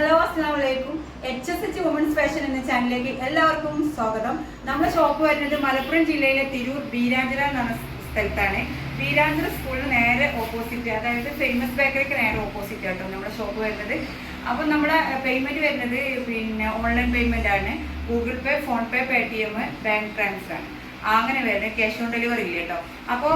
Hello അസ്സാം വലൈക്കും H S H women's fashion എന്ന ചാനലിലേക്ക് എല്ലാവർക്കും സ്വാഗതം. നമ്മുടെ ഷോപ്പ് വരുന്നത് മലപ്പുറം ജില്ലയിലെ തിരൂർ ബീരാഞ്ചിറ എന്ന സ്ഥലത്താണ്. ബീരാഞ്ചിറ സ്കൂളിന് നേരെ ഓപ്പോസിറ്റ് അതായത് ഫേമസ് ബേക്കറിക്ക് നേരെ ഓപ്പോസിറ്റ് ആട്ടോ നമ്മുടെ ഷോപ്പ് വരുന്നത്. അപ്പം നമ്മുടെ പേയ്മെന്റ് വരുന്നത് പിന്നെ ഓൺലൈൻ പേയ്മെന്റ് ആണ്. Google pay PhonePe Paytm bank transfer ആണ് അങ്ങനെ വരുന്നത് ക്യാഷ് ഓൺ ഡെലിവറി ഇല്ല കേട്ടോ അപ്പോൾ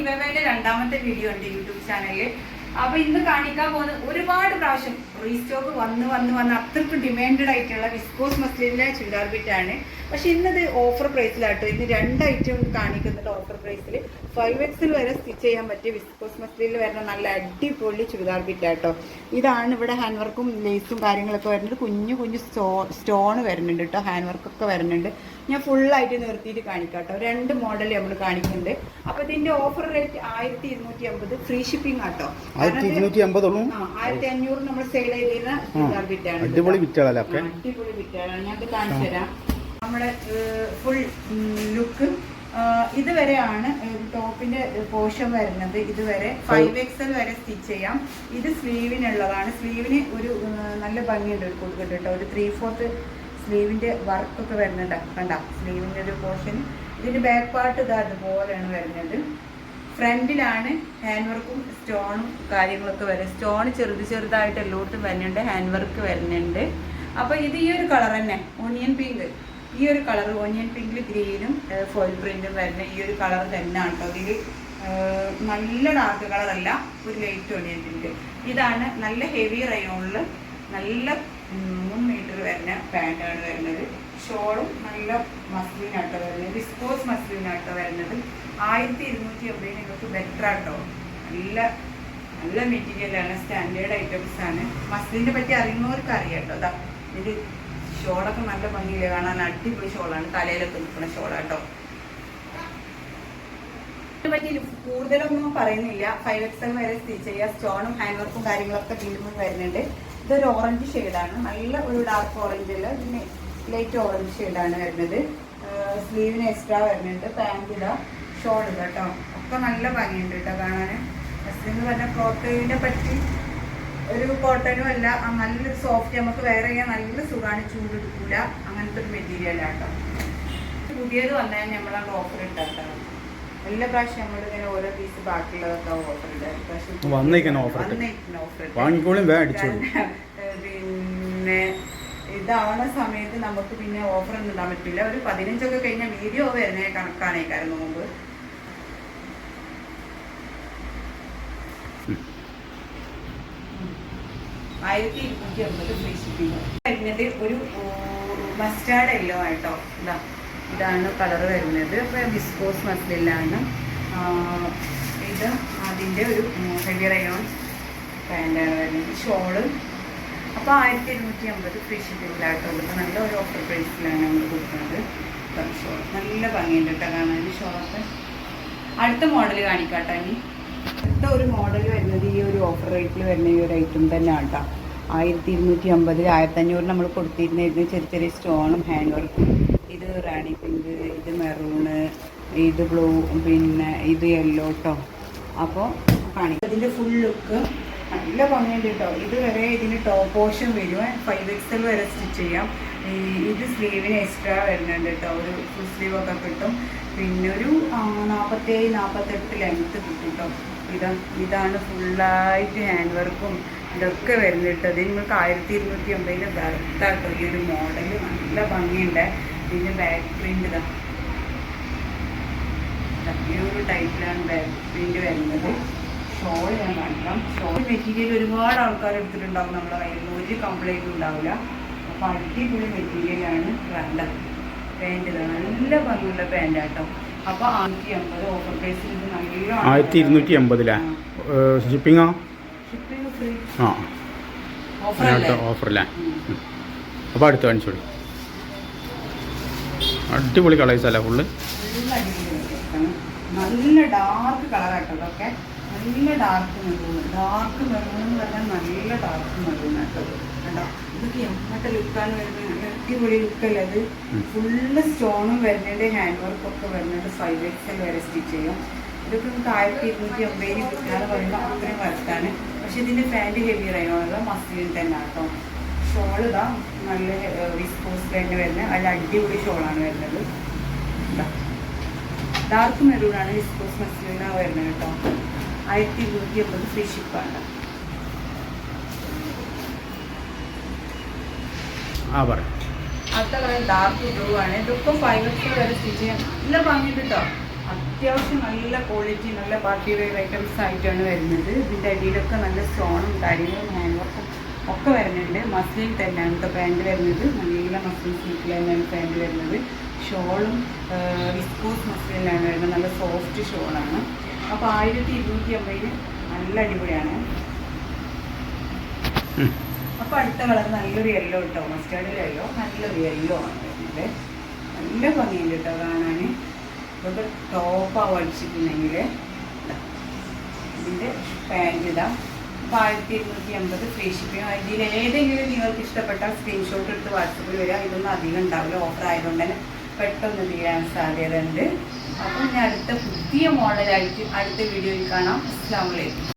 ഇവയുടെ രണ്ടാമത്തെ വീഡിയോ ഉണ്ട് യൂട്യൂബ് ചാനലിൽ അപ്പൊ ഇന്ന് കാണിക്കാൻ പോകുന്ന ഒരുപാട് പ്രാവശ്യം റീസ്റ്റോക്ക് വന്ന് വന്ന് വന്ന് അത്രയ്ക്ക് ഡിമാൻഡഡ് ആയിട്ടുള്ള വിസ്കോസ് മസ്ലിന്റെ ചുരിദാർ ബിറ്റാണ് പക്ഷെ ഇന്നത് ഓഫർ പ്രൈസിലാട്ടോ ഇന്ന് രണ്ട് ഐറ്റം കാണിക്കുന്നുണ്ട് ഓഫർ പ്രൈസിൽ ഫൈവ് എക്സിൽ വരെ സ്റ്റിച്ച് ചെയ്യാൻ പറ്റിയ വിസ്കോസ് മെറ്റീരിയൽ വരുന്ന നല്ല അടിപൊളി ചുരിദാർ ബിറ്റാട്ടോ ഇതാണ് ഇവിടെ ഹാൻഡ് വർക്കും ലേസും കാര്യങ്ങളൊക്കെ വരുന്നുണ്ട് കുഞ്ഞു കുഞ്ഞു സ്റ്റോ സ്റ്റോൺ വരുന്നുണ്ട് കേട്ടോ ഹാൻഡ് വർക്കൊക്കെ വരുന്നുണ്ട്. ഞാൻ ഫുള്ളായിട്ട് നിർത്തിയിട്ട് കാണിക്കാം കേട്ടോ രണ്ട് മോഡൽ നമ്മൾ കാണിക്കുന്നുണ്ട്. അപ്പോൾ ഇതിന്റെ ഓഫർ റേറ്റ് ആയിരത്തി ഇരുന്നൂറ്റി അമ്പത് ഫ്രീ ഷിപ്പിംഗ് ആട്ടോ ആയിരത്തി അഞ്ഞൂറ് നമ്മൾ സെയിൽ ചെയ്തിരുന്ന അടിപൊളി. വിറ്റാളല്ലേ അടിപൊളി ബിറ്റാണ് ഞാൻ കാണിച്ചു തരാം. നമ്മുടെ ഫുൾ ലുക്ക് ഇതുവരെയാണ് ടോപ്പിന്റെ പോർഷൻ വരുന്നത്. ഇതുവരെ ഫൈവ് എക്സൽ വരെ സ്റ്റിച്ച് ചെയ്യാം. ഇത് സ്ലീവിനുള്ളതാണ്. സ്ലീവിന് ഒരു നല്ല ഭംഗിയുണ്ട് ഒരു കൊടുക്കട്ട് കേട്ടോ. ഒരു ത്രീ ഫോർത്ത് സ്ലീവിന്റെ വർക്കൊക്കെ വരുന്നുണ്ട്. കണ്ട സ്ലീവിന്റെ ഒരു പോർഷൻ. ഇതിന്റെ ബാക്ക് പാർട്ട് ഇത് അതുപോലെയാണ് വരുന്നത്. ഫ്രണ്ടിലാണ് ഹാൻഡ് വർക്കും സ്റ്റോണും കാര്യങ്ങളൊക്കെ വരും സ്റ്റോൺ ചെറുത് ചെറുതായിട്ട് എല്ലായിടത്തും വരുന്നുണ്ട് ഹാൻഡ് വർക്ക് വരുന്നുണ്ട്. അപ്പൊ ഇത് ഈ ഒരു കളർ തന്നെ. ഓണിയൻ പിങ്ക് ഈ ഒരു കളർ ഓനിയൻ പിങ്കിൽ ഗ്രീനും ഫോയിൽ പ്രിന്റും വരുന്ന ഈ ഒരു കളർ തന്നെയാണ് കേട്ടോ ഇതിൽ നല്ല ഡാർക്ക് കളറല്ല ഒരു ലൈറ്റ് ഓണിയൻ പിങ്ക്. ഇതാണ് നല്ല ഹെവി റയോണിൽ നല്ല മൂന്ന് മീറ്റർ വരുന്ന പാന്റാണ് വരുന്നത്. ഷോളും നല്ല മസ്ലിനാട്ടോ വരുന്നത്. വിസ്കോസ് മസ്ലിനാട്ടോ വരുന്നത്. ആയിരത്തി ഇരുന്നൂറ്റി എൺപത് നിങ്ങൾക്ക് ബെറ്റർ ആട്ടോ നല്ല നല്ല മെറ്റീരിയലാണ് സ്റ്റാൻഡേർഡ് ഐറ്റംസ് ആണ് മസ്ലിനെ പറ്റി അറിയുന്നവർക്ക് അറിയാം കേട്ടോ ഇത് ഷോളൊക്കെ നല്ല ഭംഗിയില്ല? കാണാൻ അടിപൊളി ഷോളാണ്. തലയിലൊക്കെ നിൽക്കുന്ന ഷോളാട്ടോ. കൂടുതലൊന്നും പറയുന്നില്ല. ഫൈവ് എക്സൽ വരെ സ്റ്റിച്ച് ചെയ്യുക സ്റ്റോണും ഹാൻഡ് വർക്കും കാര്യങ്ങളൊക്കെ വീണ്ടും വരുന്നുണ്ട്. ഇതൊരു ഓറഞ്ച് ഷെയ്ഡാണ് നല്ല ഒരു ഡാർക്ക് ഓറഞ്ച് അല്ല പിന്നെ ലൈറ്റ് ഓറഞ്ച് ഷെയ്ഡാണ് വരുന്നത്. സ്ലീവിന് എക്സ്ട്രാ വരുന്നുണ്ട്. പാന്റ് ഇതാ ഷോൾ ഇതാ കേട്ടോ ഒക്കെ നല്ല ഭംഗിയുണ്ട് കേട്ടോ കാണാൻ എന്ന് പറഞ്ഞ ക്ലോത്തിനെ പറ്റി ഒരു കോട്ടനും അല്ല നല്ലൊരു സോഫ്റ്റ് നമുക്ക് വേറെ ചെയ്യാൻ നല്ല സുഖമാണ് ചൂടെടുക്കില്ല അങ്ങനത്തെ ഒരു മെറ്റീരിയൽ ആട്ടോ പുതിയത് വന്നാൽ നമ്മളത് ഓഫർ ഇട്ടാട്ടോ എല്ലാ പ്രാവശ്യം നമ്മളിങ്ങനെ ഓരോ പീസ് ബാക്കിയുള്ളതൊക്കെ ഓഫർ ഇടാം. ഓഫർ പിന്നെ ഇതാവണ സമയത്ത് നമുക്ക് പിന്നെ ഓഫർ ഒന്നും ഇടാൻ പറ്റില്ല ഒരു പതിനഞ്ചൊക്കെ കഴിഞ്ഞ വീഡിയോ വരുന്ന കണക്കാണേക്കായിരുന്നു മുമ്പ് ആയിരത്തി ഇരുന്നൂറ്റി അമ്പത് ഫ്രീ ഷിപ്പിംഗ് വരുന്നത് ഒരു മസ്റ്റാർഡ് എല്ലോ ആയിട്ടോ. ഇതാ ഇതാണ് കളർ വരുന്നത്. അപ്പോൾ വിസ്കോസ് ഇത് അതിന്റെ ഒരു ഹെവി റയോൺ പാന്റാണ് വരുന്നത്. ഷോൾ. അപ്പോൾ ആയിരത്തി ഇരുന്നൂറ്റി അമ്പത് ഫ്രീ ഷിപ്പിംഗിലാട്ടോ കൊടുക്കുക നല്ല ഒരു ഓഫർ പ്രൈസിലാണ് നമ്മൾ കൊടുക്കുന്നത്. ഷോൾ നല്ല ഭംഗിയുണ്ട് കേട്ടോ കാണാൻ. ഷോളൊക്കെ. അടുത്ത മോഡൽ കാണിക്കാട്ടോ ഇനി. അടുത്ത ഒരു മോഡൽ വരുന്നത് ഈ ഒരു ഓഫർ റേറ്റിൽ വരുന്ന ഈ ഒരു ഐറ്റം തന്നെ കേട്ടോ. ആയിരത്തി ഇരുന്നൂറ്റി അമ്പതിൽ ആയിരത്തി അഞ്ഞൂറ് നമ്മൾ കൊടുത്തിരുന്നായിരുന്നു ചെറിയ ചെറിയ സ്റ്റോണും ഹാൻഡ് വർക്കും. ഇത് റാണി പിങ്ക് ഇത് മെറൂണ് ഇത് ബ്ലൂ പിന്നെ ഇത് യെല്ലോ കേട്ടോ അപ്പോൾ കാണി ഇതിന്റെ ഫുൾ ലുക്ക് നല്ല ഭംഗിയുണ്ട് കേട്ടോ ഇത് വരെ ഇതിന് ടോപ്പ് പോർഷൻ വരും. ഫൈവ് എക്സൽ വരെ സ്റ്റിച്ച് ചെയ്യാം. ഇത് സ്ലീവിന് എക്സ്ട്രാ വരുന്നുണ്ട് കേട്ടോ ഒരു ഫുൾ സ്ലീവ് ഒക്കെ കിട്ടും. പിന്നെ ഒരു നാൽപ്പത്തേഴ് നാൽപ്പത്തെട്ട് ലെങ്ത്ത് കിട്ടും കേട്ടോ ഇതാ ഇതാണ് ഫുള്ളായിട്ട് ഹാൻഡ് വർക്കും ഇതൊക്കെ വരുന്നിട്ട് അത് നിങ്ങൾക്ക് ആയിരത്തി ഇരുന്നൂറ്റി അമ്പതിൽ ബർത്താട്ടോ ഈ ഒരു മോഡൽ നല്ല ഭംഗിയുണ്ട്. ഇതിന്റെ ബാക്ക് പ്രിന്റ് ഇതാ. ഒരു ടൈപ്പിലാണ് ബാക്ക് പ്രിന്റ് വരുന്നത്. ഷോൾ ഞാൻ കാണിക്കാം ഷോൾ മെറ്റീരിയൽ ഒരുപാട് ആൾക്കാർ എടുത്തിട്ടുണ്ടാവും. നമ്മുടെ കയ്യിൽ നിന്ന് ഒരു കംപ്ലൈന്റും ഉണ്ടാവില്ല. അപ്പോൾ അടിപൊളി മെറ്റീരിയലാണ് വേണ്ടത് പാന്റ് നല്ല ഭംഗിയുള്ള അപ്പോൾ ആയിരത്തി അമ്പത് ഓഫർ പ്രൈസിൽ ഇത് നല്ല ആയിരത്തി ഇരുന്നൂറ്റി എൺപതിലെ ഷിപ്പിങ്ങോ ഷിപ്പിംഗ് ഫ്രീ ആ. ഓഫറല്ലേ. അപ്പോൾ അടുത്ത് കാണിച്ചോളൂ അടിപൊളി കളേഴ്സ് അല്ലേ ഫുള്ള് നല്ല ഡാർക്ക് കളറാട്ടോ ഇതൊക്കെ. നല്ല ഡാർക്ക് മെറൂൺ ഡാർക്ക് മെറൂൺ എന്ന് പറഞ്ഞാൽ നല്ല ഡാർക്ക് മെറൂൺ ആട്ടോ കേട്ടോ ഇതൊക്കെ എങ്ങോട്ട് ലുക്കാൻ വരുന്നത്? നല്ല അടിപൊളി ലുക്കല്ലത്. ഫുള്ള് സ്റ്റോണും വരുന്നുണ്ട് ഹാൻഡ് വർക്ക് ഒക്കെ വരുന്നുണ്ട് ഫൈവ് എക്സൽ വരെ സ്റ്റിച്ച് ചെയ്യും. ഇതൊക്കെ നമുക്ക് ആയിരത്തി ഇരുന്നൂറ്റി അമ്പതിന് കിട്ടുക എന്ന് പറയുമ്പോൾ അത്രയും വർക്കാണ് പക്ഷെ ഇതിന്റെ പാന്റ് ഹെവി റയോണുള്ള മസ്ലിൻ തന്നെ കേട്ടോ ഷോൾ ഇതാ നല്ല വിസ്കോസ് തന്നെ വരുന്നത് നല്ല അടിപൊളി ഷോളാണ് വരുന്നത്. ഡാർക്ക് മെറൂണാണ് വിസ്കോസ് മസ്ലിനാണ് വരുന്നത് കേട്ടോ. ആയിരത്തി ഇരുന്നൂറ്റി അമ്പത് ഫ്രീ ഷിപ്പാണ് ആ പറ. അടുത്ത കളർ ഡാർക്ക് ബ്ലൂ ആണ് ഇതൊക്കെ ഫൈവ് എക്സ് വരെ സ്റ്റിച്ച് ചെയ്യാം നല്ല ഭംഗിയുണ്ട് കേട്ടോ. അത്യാവശ്യം നല്ല ക്വാളിറ്റി നല്ല പാർട്ടി വെയർ ഐറ്റംസ് ആയിട്ടാണ് വരുന്നത്. ഇതിന്റെ അടിയിലൊക്കെ നല്ല സ്റ്റോണും കാര്യങ്ങളും ഹാൻഡ് വർക്കും ഒക്കെ വരുന്നുണ്ട്. മസ്ലിൻ തന്നെയാണ് ഇപ്പോൾ പാന്റ് വരുന്നത്. നല്ല മസ്ലിൻ സിൽക്കിൽ തന്നെയാണ് പാന്റ് വരുന്നത്. ഷോളും വിസ്കോസ് മസ്ലിനിലാണ് വരുന്നത്. നല്ല സോഫ്റ്റ് ഷോളാണ് അപ്പോൾ ആയിരത്തി ഇരുന്നൂറ്റി അമ്പതിന് നല്ല അടിപൊളിയാണ്. അപ്പോൾ അടുത്ത കളർ നല്ലൊരു യെല്ലോ കേട്ടോ മസ്റ്റാർഡ് യെല്ലോ നല്ലൊരു യെല്ലോ ആണ് വരുന്നത്. നല്ല ഭംഗിയുണ്ട് കേട്ടോ കാണാൻ ഇതൊക്കെ ടോപ്പാവും അടിച്ചിട്ടുണ്ടെങ്കിൽ ഇതിന്റെ പാന്റ് ഇടാം. അപ്പോൾ ആയിരത്തി ഇരുന്നൂറ്റി അമ്പത് ഫ്രീ ഷിപ്പിംഗ് ഇതിൽ ഏതെങ്കിലും നിങ്ങൾക്ക് ഇഷ്ടപ്പെട്ട സ്ക്രീൻഷോട്ട് എടുത്ത് വാട്സപ്പിൽ വരിക ഇതൊന്നും അധികം ഉണ്ടാവില്ല. ഓഫർ ആയതുകൊണ്ട് തന്നെ പെട്ടെന്ന് തീരാൻ സാധ്യതയുണ്ട്. അപ്പോൾ ഞാൻ അടുത്ത പുതിയ മോഡലായിട്ട് അടുത്ത വീഡിയോയിൽ കാണാം. അസ്സാം വലൈക്കും